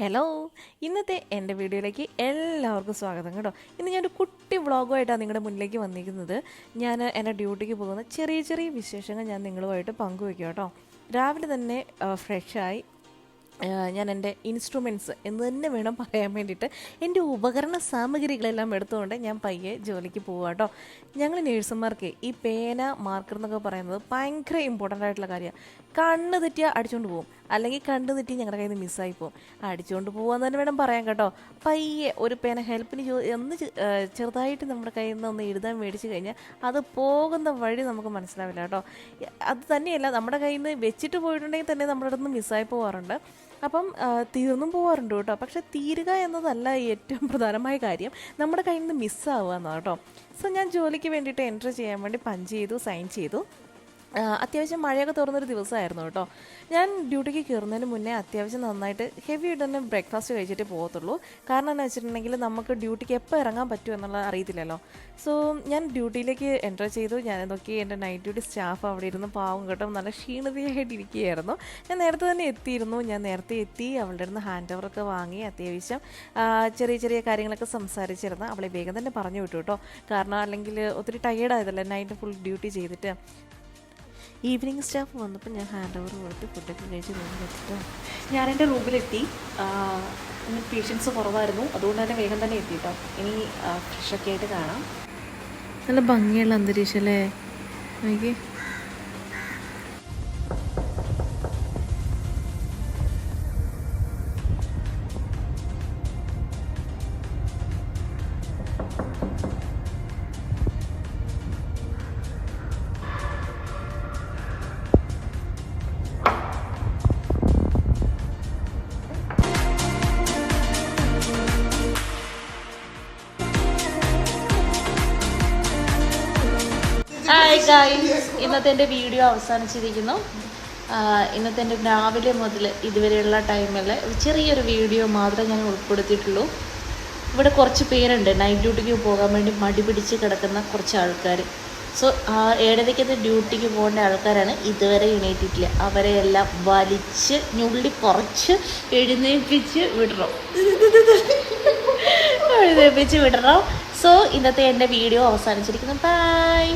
Hello ഇന്നത്തെ എന്റെ വീഡിയോയിലേക്ക് എല്ലാവർക്കും സ്വാഗതം കേട്ടോ. ഇന്ന് ഞാനൊരു കുട്ടി വ്ളോഗുമായിട്ടാണ് നിങ്ങളുടെ മുന്നിലേക്ക് വന്നിരിക്കുന്നത്. ഞാൻ എന്റെ ഡ്യൂട്ടിക്ക് പോകുന്ന ചെറിയ ചെറിയ വിശേഷങ്ങൾ ഞാൻ നിങ്ങളുമായിട്ട് പങ്കുവയ്ക്കും കേട്ടോ. രാവിലെ തന്നെ ഫ്രഷായി ഞാൻ എന്റെ ഇൻസ്ട്രുമെന്റ്സ് എന്ന് തന്നെ വേണം പറയാൻ വേണ്ടിയിട്ട് എന്റെ ഉപകരണ സാമഗ്രികളെല്ലാം എടുത്തുകൊണ്ട് ഞാൻ പയ്യെ ജോലിക്ക് പോവുക കേട്ടോ. ഞങ്ങൾ നേഴ്സുമാർക്ക് ഈ പേന മാർക്കർ എന്നൊക്കെ പറയുന്നത് ഭയങ്കര ഇമ്പോർട്ടന്റ് ആയിട്ടുള്ള കാര്യമാണ്. കണ്ണ് തെറ്റിയാൽ അടിച്ചുകൊണ്ട് പോകും. അല്ലെങ്കിൽ കണ്ടു തെറ്റി ഞങ്ങളുടെ കയ്യിൽ നിന്ന് മിസ്സായി പോകും അടിച്ചുകൊണ്ട് പോകാന്ന് തന്നെ വേണം പറയാൻ കേട്ടോ. പയ്യെ ഒരു പേന ഹെൽപ്പിന് ചോ എന്ന് ചെറുതായിട്ട് നമ്മുടെ കയ്യിൽ നിന്ന് ഒന്ന് എഴുതാൻ മേടിച്ച് കഴിഞ്ഞാൽ അത് പോകുന്ന വഴി നമുക്ക് മനസ്സിലാവില്ല കേട്ടോ. അത് തന്നെയല്ല നമ്മുടെ കയ്യിൽ നിന്ന് വെച്ചിട്ട് പോയിട്ടുണ്ടെങ്കിൽ തന്നെ നമ്മുടെ അടുത്ത് നിന്ന് മിസ്സായി പോകാറുണ്ട് അപ്പം തീർന്നും പോകാറുണ്ട് കേട്ടോ. പക്ഷേ തീരുക എന്നതല്ല ഏറ്റവും പ്രധാനമായ കാര്യം. നമ്മുടെ കയ്യിൽ നിന്ന് മിസ്സാവുക എന്നാണ് കേട്ടോ. സോ ഞാൻ ജോലിക്ക് വേണ്ടിയിട്ട് എൻട്രി ചെയ്യാൻ വേണ്ടി പഞ്ച് ചെയ്തു സൈൻ ചെയ്തു. അത്യാവശ്യം മഴയൊക്കെ തുറന്നൊരു ദിവസമായിരുന്നു കേട്ടോ. ഞാൻ ഡ്യൂട്ടിക്ക് കയറുന്നതിന് മുന്നേ അത്യാവശ്യം നന്നായിട്ട് ഹെവി ആയിട്ട് തന്നെ ബ്രേക്ക്ഫാസ്റ്റ് കഴിച്ചിട്ട് പോകത്തുള്ളൂ. കാരണം എന്ന് വെച്ചിട്ടുണ്ടെങ്കിൽ നമുക്ക് ഡ്യൂട്ടിക്ക് എപ്പോൾ ഇറങ്ങാൻ പറ്റുമോ എന്നുള്ളത് അറിയത്തില്ലല്ലോ. സോ ഞാൻ ഡ്യൂട്ടിയിലേക്ക് എന്റർ ചെയ്തു. ഞാൻ നോക്കി എന്റെ നൈറ്റ് ഡ്യൂട്ടി സ്റ്റാഫ് അവിടെ ഇരുന്ന് പാവം കേട്ടോ നല്ല ക്ഷീണതയായിട്ട് ഇരിക്കുകയായിരുന്നു. ഞാൻ നേരത്തെ തന്നെ എത്തിയിരുന്നു. ഞാൻ നേരത്തെ എത്തി അവളുടെ അടുത്ത് ഹാൻഡ് ഓവറൊക്കെ വാങ്ങി അത്യാവശ്യം ചെറിയ ചെറിയ കാര്യങ്ങളൊക്കെ സംസാരിച്ചിരുന്നു. അവളെ വേഗം തന്നെ പറഞ്ഞു വിട്ടു കേട്ടോ. കാരണം അല്ലെങ്കിൽ ഒത്തിരി ടയേർഡ് ടയേർഡായതല്ലേ നൈറ്റ് ഫുൾ ഡ്യൂട്ടി ചെയ്തിട്ട്. ഈവനിങ് സ്റ്റാഫ് വന്നപ്പോൾ ഞാൻ ഹാൻഡ് ഓവർ കൊടുത്ത് ഫുഡൊക്കെ കഴിച്ച് റൂമിലെത്തിട്ടോ ഞാൻ എന്റെ റൂമിലെത്തി. ഇന്ന് പേഷ്യൻസ് കുറവായിരുന്നു. അതുകൊണ്ട് തന്നെ വേഗം തന്നെ എത്തി കേട്ടോ ഇനി ഫ്രഷൊക്കെ ആയിട്ട് കാണാം. നല്ല ഭംഗിയുള്ള അന്തരീക്ഷം അല്ലേ? എനിക്ക് ഹായ് ഗായ്സ് ഇന്നത്തെ എന്റെ വീഡിയോ അവസാനിച്ചിരിക്കുന്നു. ഇന്നത്തെ എന്റെ രാവിലെ മുതൽ ഇതുവരെയുള്ള ടൈമിൽ ചെറിയൊരു വീഡിയോ മാത്രമേ ഞാൻ ഉൾപ്പെടുത്തിയിട്ടുള്ളൂ. ഇവിടെ കുറച്ച് പേരുണ്ട്. നൈറ്റ് ഡ്യൂട്ടിക്ക് പോകാൻ വേണ്ടി മടി പിടിച്ച് കിടക്കുന്ന കുറച്ച് ആൾക്കാർ സോ ആ ഏഴരയ്ക്കത്തെ ഡ്യൂട്ടിക്ക് പോകേണ്ട ആൾക്കാരാണ് ഇതുവരെ എണീറ്റിട്ടില്ല. അവരെ എല്ലാം വലിച്ച് ഞുള്ളി കുറച്ച് എഴുന്നേൽപ്പിച്ച് വിടണം. എഴുന്നേൽപ്പിച്ച് വിടണം. സോ ഇന്നത്തെ എന്റെ വീഡിയോ അവസാനിച്ചിരിക്കുന്നു. ബൈ